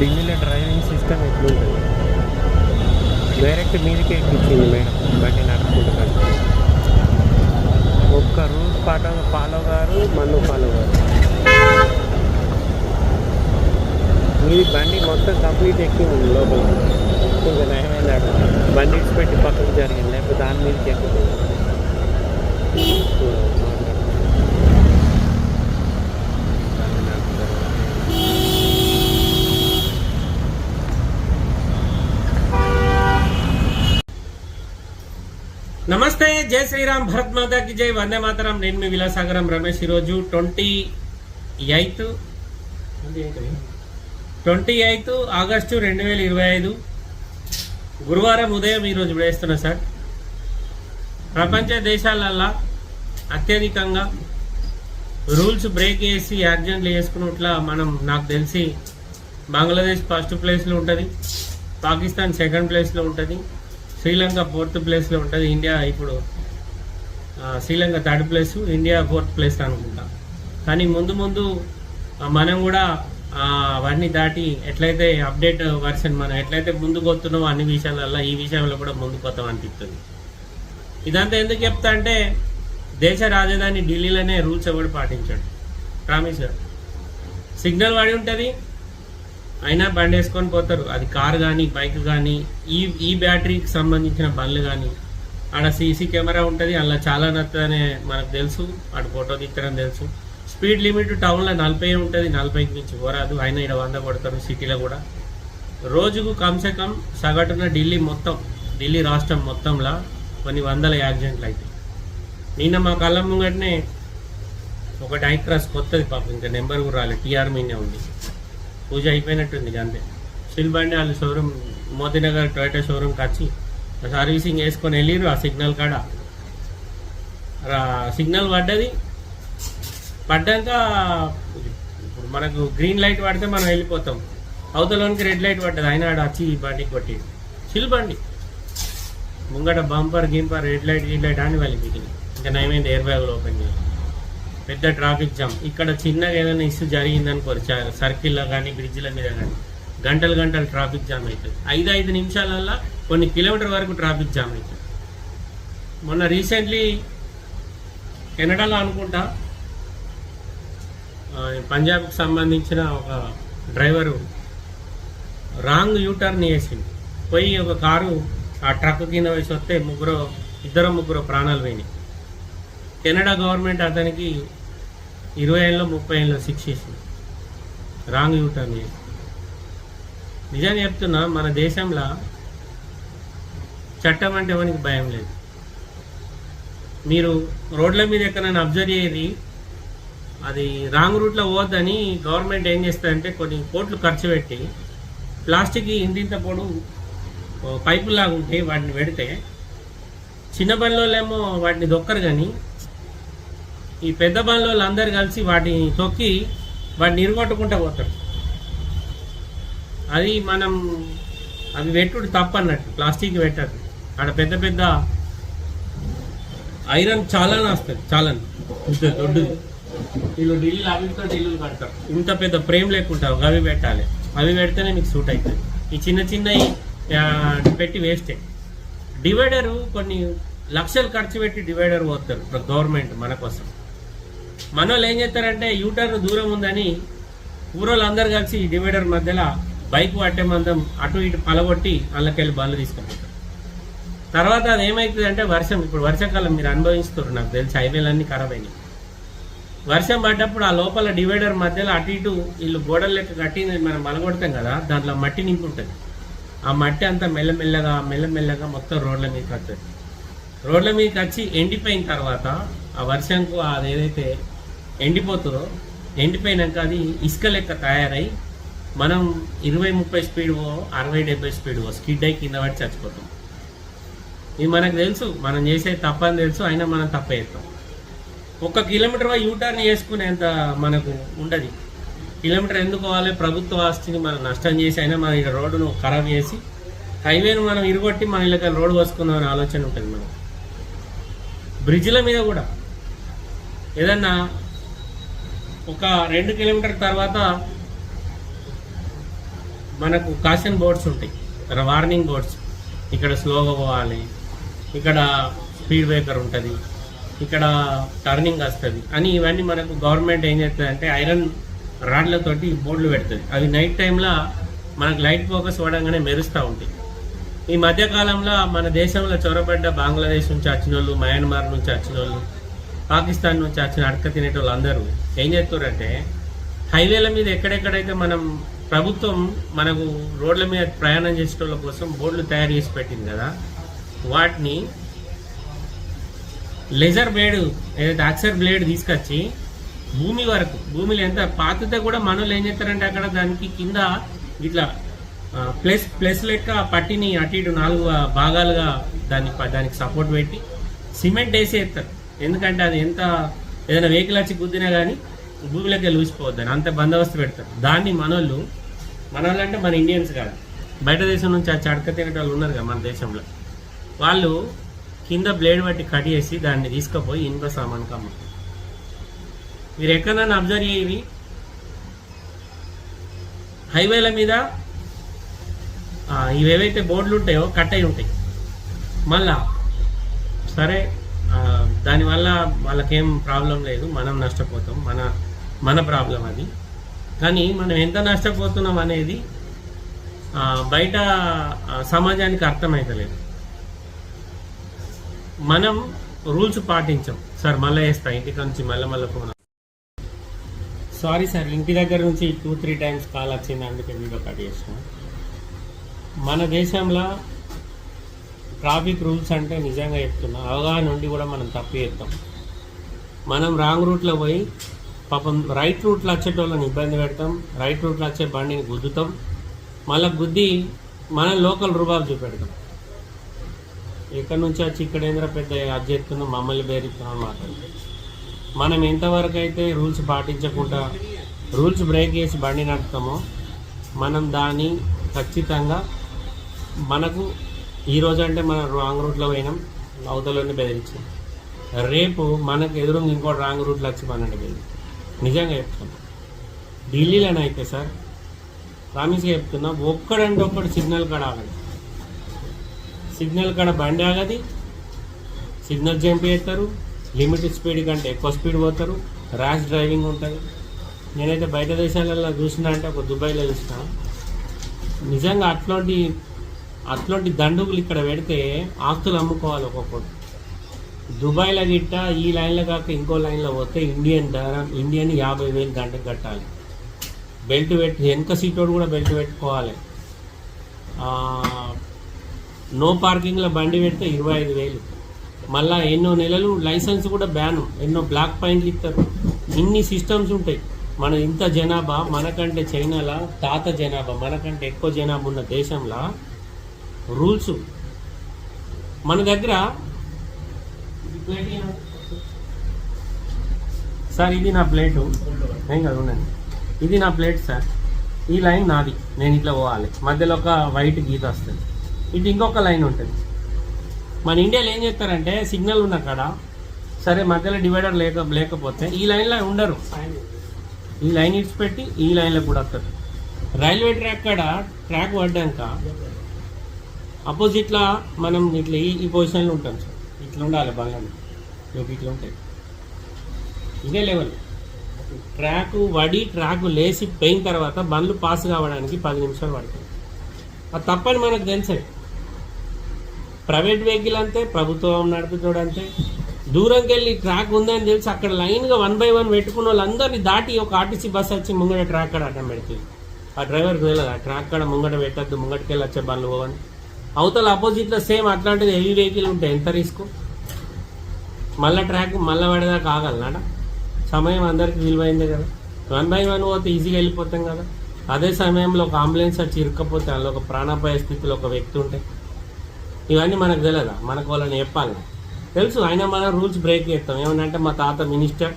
ఢిల్లీలో driving system ఎట్లుంటుంది? Direct మీదకి ఎక్కించింది మేడం బండి నడుపుకుంటూ ఒక్క రూట్ పాట ఫాలో గారు మన్ను ఫాలో గారు. మీది బండి మొత్తం కంప్లీట్ ఎక్కింది లోపల. కొంచెం నయమైనాడు బండి పెట్టి పక్కకు జరిగింది లేకపోతే దాని మీదకి ఎక్కుతుంది జై శ్రీరామ్ భరత్ మాతాకి జై వందే మాతరం. నేను మీ విలాసాగరం రమేష్ ఈరోజు twenty eighth twenty eighth August రెండు వేల ఇరవై ఐదు. గురువారం ఉదయం ఈరోజు వేస్తున్నా సార్. ప్రపంచ దేశాలల్లా అత్యధికంగా రూల్స్ బ్రేక్ చేసి యాక్సిడెంట్లు చేసుకున్నట్ల మనం నాకు తెలిసి బంగ్లాదేశ్ ఫస్ట్ ప్లేస్లో ఉంటుంది పాకిస్తాన్ సెకండ్ ప్లేస్లో ఉంటుంది శ్రీలంక ఫోర్త్ ప్లేస్లో ఉంటుంది ఇండియా ఇప్పుడు Sri Lanka third place India fourth place అనుకుంటా. కానీ ముందు ముందు మనం కూడా అవన్నీ దాటి ఎట్లయితే అప్డేట్ వర్షన్ మనం ఎట్లయితే ముందుకు వస్తున్నామో అన్ని విషయాలల్లో ఈ విషయంలో కూడా ముందుకు వస్తాం అనిపిస్తుంది. ఇదంతా ఎందుకు చెప్తా అంటే దేశ రాజధాని ఢిల్లీలోనే రూల్స్ ఎవడు పాటించాడు? ప్రామిస్ సిగ్నల్ వాడి ఉంటుంది అయినా బండి వేసుకొని పోతారు. అది కార్ కానీ బైక్ కానీ ఈ ఈ బ్యాటరీకి సంబంధించిన బండ్లు కానీ ఆడ సీసీ కెమెరా ఉంటుంది అలా చాలా నత్తనే మనకు తెలుసు ఆడ ఫోటో తీస్తారని తెలుసు. స్పీడ్ లిమిట్ టౌన్లో నలభై ఉంటుంది నలభైకి మించి పోరాదు అయినా ఇక్కడ వంద కొడతారు సిటీలో కూడా. రోజుకు కమ్సే కమ్ సగటున ఢిల్లీ మొత్తం ఢిల్లీ రాష్ట్రం మొత్తంలో కొన్ని వందల యాక్సిడెంట్లు అవుతాయి నిన్న మా కళ్ళ ముంగటనే ఒక డైక్రాస్ కొత్తది పాపం ఇంకా నెంబర్ కూడా రాలేదు టీఆర్ మీనే ఉంది. పూజ అయిపోయినట్టుంది అంతే స్టిల్ బండి వాళ్ళు షోరూమ్ మోతీనగర్ టొయోటా షోరూమ్కి వచ్చి సర్వీసింగ్ వేసుకొని వెళ్ళిర్రు ఆ సిగ్నల్ కాడ. సిగ్నల్ పడ్డది. పడ్డాక ఇప్పుడు మనకు గ్రీన్ లైట్ పడితే మనం వెళ్ళిపోతాం. అవతలోనికి రెడ్ లైట్ పడ్డది ఆయన ఆడ వచ్చి బండి కొట్టి చిల్బండి ముంగట బంపర్ గింపర్ రెడ్ లైట్ గ్రీన్ లైట్ అని వాళ్ళు మిగిలింది ఇంకా నయమైంది ఎయిర్ బ్యాగులు ఓపెన్ చేయాలి. పెద్ద ట్రాఫిక్ జామ్. ఇక్కడ చిన్నగా ఏదైనా ఇష్యూ జరిగిందనుకోరు చ- సర్కిల్లో కానీ బ్రిడ్జ్ల మీద కానీ గంటలు గంటలు ట్రాఫిక్ జామ్ అవుతుంది. ఐదు ఐదు నిమిషాలల్లో కొన్ని కిలోమీటర్ వరకు ట్రాఫిక్ జామ్ అవుతుంది మొన్న రీసెంట్లీ కెనడాలో అనుకుంటా పంజాబ్కి సంబంధించిన ఒక డ్రైవరు రాంగ్ యూటర్న్ వేసింది పోయి ఒక కారు ఆ ట్రక్ కింద వేసి వస్తే ముగ్గురు ఇద్దరు ముగ్గురు ప్రాణాలు పోయినాయి. కెనడా గవర్నమెంట్ అతనికి ఇరవై ఏళ్ళలో ముప్పై ఏళ్ళలో శిక్ష వేసింది. రాంగ్ యూటర్న్ చేసి. నిజం చెప్తున్నా మన దేశంలో చట్టం అంటే ఎవరికి భయం లేదు. మీరు రోడ్ల మీద ఎక్కడైనా అబ్జర్వ్ చేయది అది రాంగ్ రూట్లో పోవద్దని గవర్నమెంట్ ఏం చేస్తుందంటే కొన్ని కోట్లు ఖర్చు పెట్టి ప్లాస్టిక్ ఇంతింత పొడు పైపులాగా ఉంటాయి వాటిని పెడితే చిన్న బండ్లోనేమో వాటిని దొక్కరు కానీ ఈ పెద్ద బండ్లోళ్ళు అందరు కలిసి వాటిని తొక్కి వాటిని ఇరుగొట్టుకుంటూ పోతారు. అది మనం అవి పెట్టుడు తప్పన్నట్టు ప్లాస్టిక్ పెట్టదు ఆడ పెద్ద పెద్ద ఐరన్ చాలా వస్తుంది చాలా ఇంత దొడ్డుది. వీళ్ళు ఢిల్లీలో అవితో ఢిల్లీలు కడతారు. ఇంత పెద్ద ఫ్రేమ్ లేకుంటారు అవి పెట్టాలి. అవి పెడితేనే మీకు సూట్ అవుతుంది. ఈ చిన్న చిన్నవి పెట్టి వేస్టే. డివైడరు కొన్ని లక్షలు ఖర్చు పెట్టి డివైడర్ పోతారు గవర్నమెంట్ మన కోసం. మన వాళ్ళు ఏం చేస్తారంటే యూటర్న్ దూరం ఉందని ఊరోళ్ళు అందరు కలిసి డివైడర్ మధ్యలో బైక్ పట్టే మందం అటు ఇటు పలగొట్టి అందులోకెళ్ళి బండ్లు తీసుకుపోతారు. తర్వాత అది ఏమవుతుంది అంటే వర్షం ఇప్పుడు వర్షాకాలం మీరు అనుభవిస్తారు నాకు తెలిసి హైవేలన్నీ ఖరాబ్ అయినాయి. వర్షం పడ్డప్పుడు ఆ లోపల డివైడర్ మధ్యలో అటు ఇటు వీళ్ళు గోడలు లెక్క కట్టింది మనం మలగొడతాం కదా దాంట్లో మట్టి నింపుంటుంది. ఆ మట్టి అంతా మెల్లమెల్లగా మెల్లమెల్లగా మొత్తం రోడ్ల మీదకి వస్తుంది. రోడ్ల మీదకి వచ్చి ఎండిపోయిన తర్వాత ఆ వర్షంకు అది ఏదైతే ఎండిపోతుందో ఎండిపోయినాక అది ఇసుక లెక్క తయారై మనం ఇరవై ముప్పై స్పీడ్ పో అరవై డెబ్బై స్పీడ్ పో స్కిడ్ అయి కింద పడి చచ్చిపోతాం. ఇది మనకు తెలుసు మనం చేసే తప్పని తెలుసు అయినా మనం తప్ప చేస్తాం. ఒక కిలోమీటర్ యూటర్న్ చేసుకునేంత మనకు ఉండదు. కిలోమీటర్ ఎందుకు పోవాలి? ప్రభుత్వ ఆస్తిని మనం నష్టం చేసి అయినా మన ఇక్కడ రోడ్డును ఖరాబ్ చేసి హైవేను మనం ఇరుగొట్టి మన ఇళ్ళకి రోడ్డు పోసుకుందాం అనే ఆలోచన ఉంటుంది మనం బ్రిడ్జ్ల మీద కూడా. ఏదన్నా ఒక రెండు కిలోమీటర్ తర్వాత మనకు కాషన్ బోర్డ్స్ ఉంటాయి. Warning boards. ఇక్కడ స్లోగా పోవాలి. ఇక్కడ స్పీడ్ బ్రేకర్ ఉంటుంది ఇక్కడ టర్నింగ్ వస్తుంది అని ఇవన్నీ మనకు గవర్నమెంట్ ఏం చేస్తుంది అంటే ఐరన్ రాడ్లతోటి బోర్డులు పెడుతుంది. అవి నైట్ టైంలో మనకు లైట్ ఫోకస్ పడంగానే మెరుస్తూ ఉంటాయి. ఈ మధ్యకాలంలో మన దేశంలో చొరబడ్డ బంగ్లాదేశ్ నుంచి వచ్చిన వాళ్ళు మయన్మార్ నుంచి వచ్చిన వాళ్ళు పాకిస్తాన్ నుంచి వచ్చిన అడక తినేటోళ్ళు అందరూ ఏం చేస్తారంటే హైవేల మీద ఎక్కడెక్కడైతే మనం ప్రభుత్వం మనకు రోడ్ల మీద ప్రయాణం చేసేటోళ్ళ కోసం బోర్డులు తయారు చేసి పెట్టింది కదా వాటిని లెజర్ బ్లేడ్ ఏదైతే అక్సర్ బ్లేడ్ తీసుకొచ్చి భూమి వరకు భూమిలో ఎంత పాతితే కూడా మనోళ్ళు ఏం చేస్తారంటే అక్కడ దానికి కింద ఇట్లా ప్లస్ ప్లస్ లెక్క పట్టిని అటు ఇటు నాలుగు భాగాలుగా దాన్ని దానికి సపోర్ట్ పెట్టి సిమెంట్ వేసేస్తారు ఎందుకంటే అది ఎంత ఏదైనా వెహికల్ వచ్చి గుద్దినా కానీ భూమిలోకి లూసిపోవద్దని అంత బందోబస్తు పెడతారు. దాన్ని మనోళ్ళు మనోళ్ళు అంటే మన ఇండియన్స్ కాదు. బయట దేశం నుంచి వచ్చి చడక తినేట వాళ్ళు ఉన్నారు కదా మన దేశంలో. వాళ్ళు కింద బ్లేడ్ బట్టి కట్ చేసి దాన్ని తీసుకుపోయి ఇనుప సామాన్కి అమ్ముతారు మీరు ఎక్కడైనా అబ్జర్వ్ చేయవి హైవేల మీద ఇవేవైతే బోర్డులు ఉంటాయో కట్ అయి ఉంటాయి. మళ్ళా సరే దానివల్ల వాళ్ళకేం ప్రాబ్లం లేదు మనం నష్టపోతాం మన మన ప్రాబ్లం అది. కానీ మనం ఎంత నష్టపోతున్నాం అనేది బయట సమాజానికి అర్థమవుతలేదు మనం రూల్స్ పాటించాం. సార్ మళ్ళీ వేస్తా. ఇంటికి నుంచి మళ్ళీ మళ్ళీ ఫోన్ సారీ సార్ ఇంటి దగ్గర నుంచి టూ త్రీ టైమ్స్ కాల్ వచ్చింది అందుకే వీడియో కట్ చేసిన. మన దేశంలో ట్రాఫిక్ రూల్స్ అంటే నిజంగా చెప్తున్నా. అవగాహన నుండి కూడా మనం తప్పు చేస్తాం. మనం రాంగ్ రూట్లో పోయి పాపం రైట్ రూట్లో వచ్చేటోళ్ళని ఇబ్బంది పెడతాం. రైట్ రూట్లో వచ్చే బండిని గుద్దుతాం. మళ్ళీ గుద్ది మన లోకల్ రూబాబు చూపెడతాం. ఎక్కడి నుంచి వచ్చి ఇక్కడ పెద్ద అది చేస్తున్నాం మమ్మల్ని బేరిస్తున్నాం అన్నమాట. మనం ఎంతవరకు అయితే రూల్స్ పాటించకుండా రూల్స్ బ్రేక్ చేసి బండి నడుపుతామో మనం దాన్ని ఖచ్చితంగా మనకు ఈ రోజు అంటే మనం రాంగ్ రూట్లో పోయినాం అవతలని బెదిరించాం. రేపు మనకు ఎదురు ఇంకో రాంగ్ రూట్లో వచ్చి మనని బెదిరించాం నిజంగా చెప్తున్నా. ఢిల్లీలోనే అయితే సార్ ప్రామిస్గా చెప్తున్నా ఒక్కడంటే ఒక్కడు సిగ్నల్ కాడ సిగ్నల్ కాడ బండి ఆగది. సిగ్నల్ జంప్ చేస్తారు. లిమిట్ స్పీడ్ కంటే ఎక్కువ స్పీడ్ పోతారు. ర్యాష్ డ్రైవింగ్ ఉంటుంది. నేనైతే బయట దేశాలలో చూసినా అంటే ఒక దుబాయ్లో చూసిన నిజంగా అట్లాంటి అట్లాంటి దండుగులు ఇక్కడ పెడితే ఆస్తులు అమ్ముకోవాలి ఒక్కొక్కటి దుబాయ్లో గిట్ట ఈ లైన్లో కాక ఇంకో లైన్లో పోతే ఇండియన్ ధర ఇండియన్ యాభై వేలు దండకు కట్టాలి. బెల్ట్ పెట్టి వెనక సీటోడు కూడా బెల్ట్ పెట్టుకోవాలి. నో పార్కింగ్లో బండి పెడితే ఇరవై ఐదు వేలు. మళ్ళా ఎన్నో నెలలు లైసెన్స్ కూడా బ్యాన్. ఎన్నో బ్లాక్ పాయింట్లు ఇస్తారు. ఇన్ని సిస్టమ్స్ ఉంటాయి. మన ఇంత జనాభా మనకంటే చైనాలో తాత జనాభా మనకంటే ఎక్కువ జనాభా ఉన్న దేశంలో రూల్స్. మన దగ్గర సార్ ఇది నా ప్లేటు. ఏం కాదు ఉండండి. ఇది నా ప్లేట్ సార్. ఈ లైన్ నాది. నేను ఇట్లా పోవాలి. మధ్యలో ఒక వైట్ గీత వస్తుంది. ఇటు ఇంకొక లైన్ ఉంటుంది. మన ఇండియాలో ఏం చేస్తారంటే సిగ్నల్ ఉన్న కాడ సరే మధ్యలో డివైడర్ లేక లేకపోతే ఈ లైన్లో ఉండరు. ఈ లైన్ ఇడిచిపెట్టి ఈ లైన్లో కూడా వస్తారు. రైల్వే ట్రాక్ కాడ ట్రాక్ పడ్డాక అపోజిట్లో మనం ఇట్లా ఈ ఈ పొజిషన్లో ఉంటాం సార్. ఇట్లా ఉండాలి బండ్లను ఇవి ఇట్లా ఉంటాయి. ఇదే లెవెల్. ట్రాక్ వడి ట్రాక్ లేచి పోయిన తర్వాత బండ్లు పాస్ కావడానికి పది నిమిషాలు పడుతుంది. అది తప్పని మనకు తెలుసే. ప్రైవేట్ వెహికల్ అంతే ప్రభుత్వం నడుపుతాడు అంతే. దూరంకి వెళ్ళి ట్రాక్ ఉందని తెలిసి అక్కడ లైన్గా వన్ బై వన్ పెట్టుకున్న వాళ్ళందరినీ దాటి ఒక ఆర్టీసీ బస్ వచ్చి ముంగట ట్రాక్ కాడ అడ్డం పెడుతుంది ఆ డ్రైవర్కి తెలియదు? ఆ ట్రాక్ కాడ ముంగట పెట్టద్దు ముంగటికి వెళ్ళి వచ్చే బండ్లు పోవని. అవతల ఆపోజిట్లో సేమ్ అట్లాంటిది హెవీ వెహికల్ ఉంటే ఎంత రిస్క్? మళ్ళీ ట్రాక్ మళ్ళీ పడేదాకా ఆగలనాడ సమయం అందరికీ విలువైందే కదా. వన్ బై వన్ పోతే ఈజీగా వెళ్ళిపోతాం కదా. అదే సమయంలో ఒక అంబులెన్స్ వచ్చి ఇరుక్కపోతే అందులో ఒక ప్రాణాపాయ స్థితిలో ఒక వ్యక్తి ఉంటే ఇవన్నీ మనకు తెలియదా మనకు వాళ్ళని చెప్పాలి. తెలుసు అయినా మనం రూల్స్ బ్రేక్ చేస్తాం. ఏమంటే మా తాత మినిస్టర్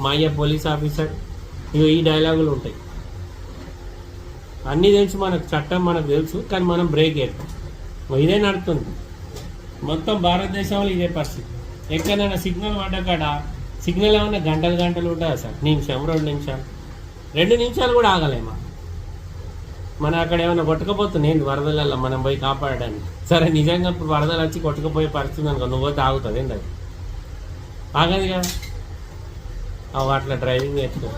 మా అయ్య పోలీస్ ఆఫీసర్ ఇవి ఈ డైలాగులు ఉంటాయి. అన్నీ తెలుసు మనకు చట్టం మనకు తెలుసు కానీ మనం బ్రేక్ చేస్తాం. ఇదే నడుతుంది. మొత్తం భారతదేశంలో ఇదే పరిస్థితి. ఎక్కడైనా సిగ్నల్ పడ్డకాడ సిగ్నల్ ఏమన్నా గంటలు గంటలు ఉంటుందా సార్? నిమిషం రెండు నిమిషాలు. రెండు నిమిషాలు కూడా ఆగలేమా? మన అక్కడ ఏమైనా కొట్టకపోతున్నాయి ఏంది వరదలలో మనం పోయి కాపాడడానికి? సరే నిజంగా ఇప్పుడు వరదలు వచ్చి కొట్టకపోయే పరిస్థితి అనుకో నువ్వు పోతే ఆగుతుంది ఏంది అది? ఆగదు కదా అట్లా డ్రైవింగ్ నేర్చుకో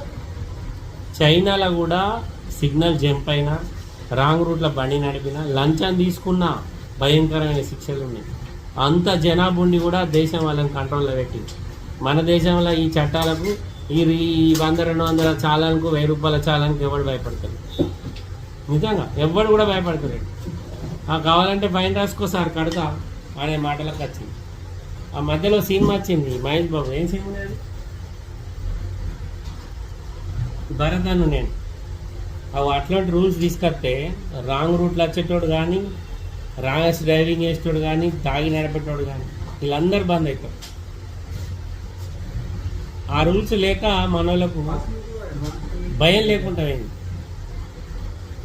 చైనాలో కూడా సిగ్నల్ జంప్ అయినా రాంగ్ రూట్లో బండి నడిపినా లంచం తీసుకున్న భయంకరమైన శిక్షలు ఉన్నాయి. అంత జనాభుండి కూడా దేశం వాళ్ళని కంట్రోల్లో పెట్టింది మన దేశంలో ఈ చట్టాలకు ఈ ఈ వంద రెండు వందల చాలానికి వెయ్యి రూపాయల చాలానికి ఎవడు భయపడతాడు నిజంగా ఎవ్వడు కూడా భయపడతలేడు. ఆ కావాలంటే ఫైన్ రాసుకో సార్ కడతా అనే మాటలకు వచ్చింది. ఆ మధ్యలో సినిమా వచ్చింది మహేష్ బాబు. ఏం సినిమా అది భరత్ అను నేను. అవి అట్లాంటి రూల్స్ తీసుకొస్తే రాంగ్ రూట్లో వచ్చేటోడు కానీ రాంగ్ డ్రైవింగ్ చేసేటోడు కానీ తాగి నడిపేటోడు కానీ వీళ్ళందరూ బంద్ అవుతారు ఆ రూల్స్ లేక మనోళ్ళకు భయం లేకుండా అయింది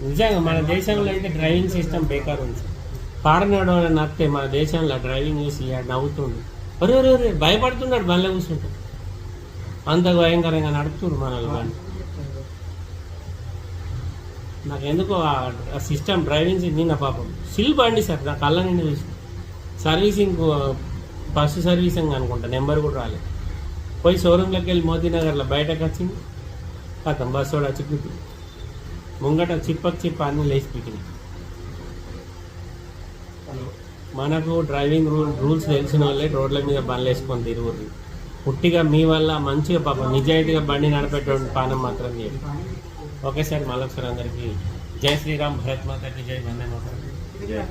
నిజంగా మన దేశంలో అయితే డ్రైవింగ్ సిస్టమ్ బేకార్ ఉంది పాడనడం నడితే మన దేశంలో డ్రైవింగ్ చూసి ఈడ నవ్వుతుండు. ఒరే ఒరే ఒరే భయపడుతున్నాడు బండ్లో కూర్చుంటాడు అంత భయంకరంగా నడుపుతుండు మన వాళ్ళు బండి నాకు ఎందుకో ఆ సిస్టమ్ డ్రైవింగ్ నిన్న పాపం సిల్ బండి సార్ నా కళ్ళ నిండి చూసి సర్వీసింగ్ ఫస్ట్ సర్వీసింగ్ అనుకుంటా నెంబర్ కూడా రాలేదు పోయి షోరూంలోకి వెళ్ళి మోదీనగర్లో బయటకు వచ్చింది కథం బస్సు కూడా వచ్చి ముంగట చిప్పకు చిప్ప అన్ని లేచి పీకినాయి మనకు డ్రైవింగ్ రూల్ రూల్స్ తెలిసిన వాళ్ళే రోడ్ల మీద బండ్లు వేసుకొని తిరుగుతుంది పుట్టిగా మీ వల్ల మంచిగా పాపం నిజాయితీగా బండి నడిపేటువంటి పానం మాత్రం చేయండి ఓకే సార్ మళ్ళొకసారి అందరికీ జై శ్రీరామ్ భరత్ మాతకి జై వందే మాతరం. జై.